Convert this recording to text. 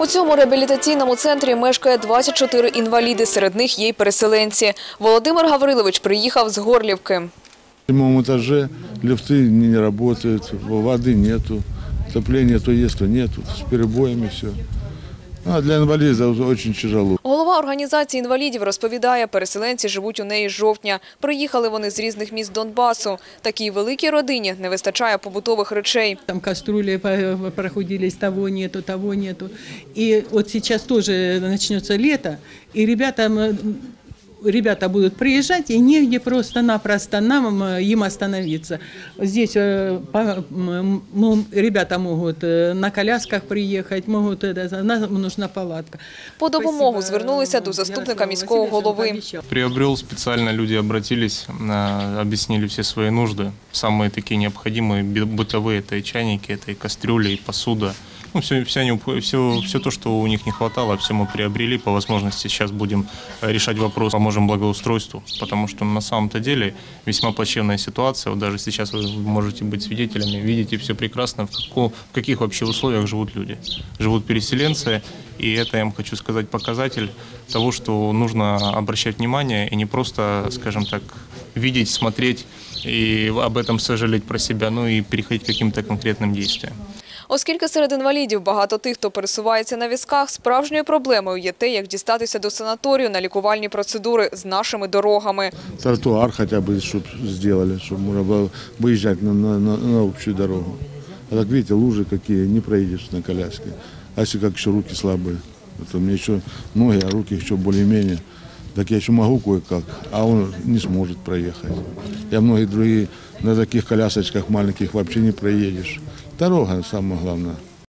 У цьому реабілітаційному центрі мешкає 24 інваліди, серед них є й переселенці. Володимир Гаврилович приїхав з Горлівки. На седьмом этаже лифты не работают, воды нету, отопления то есть, то нету, с перебоями все. А для инвалидов очень тяжело. Голова організації інвалідів розповідає, переселенці живуть у неї з жовтня. Приїхали вони з різних міст Донбасу. Такій великій родині не вистачає побутових речей. Там каструлі проходились, того нету, того нету. І от зараз теж почнеться літо, і ребятам, ребята будут приезжать, и негде просто-напросто нам э, им остановиться. Здесь э, по- м, м, ребята могут э, на колясках приехать, могут, это, нам нужна палатка. По допомогу Спасибо, звернулися до заступника Ярославу міського Васильевичу, он голови. пообещал. Приобрел специально, люди обратились, а, объяснили все свои нужды. Самые такие необходимые, бы- бытовые, это и чайники, это и кастрюли, и посуда. Ну, все, все, все, все то, что у них не хватало, все мы приобрели. По возможности сейчас будем э, решать вопрос, поможем благоустройству, потому что на самом-то деле весьма плачевная ситуация. Вот даже сейчас вы можете быть свидетелями, видите все прекрасно, в, како- в каких вообще условиях живут люди. Живут переселенцы, и это, я вам хочу сказать, показатель того, что нужно обращать внимание и не просто, скажем так, видеть, смотреть и об этом сожалеть про себя, но и переходить к каким-то конкретным действиям. Оскільки серед інвалідів багато тих, хто пересувається на візках, справжньою проблемою є те, як дістатися до санаторію на лікувальні процедури з нашими дорогами. Тротуар хотя бы чтобы сделали, чтобы можно было выезжать на, на, на, на общую дорогу. А так видите, лужи какие, не проедешь на коляске. А если как еще руки слабые. Вот у меня еще ноги, а руки еще более-менее. Так я еще могу кое-как, а он не сможет проехать. Я многие другие на таких колясочках маленьких вообще не проедешь. Дорога главное.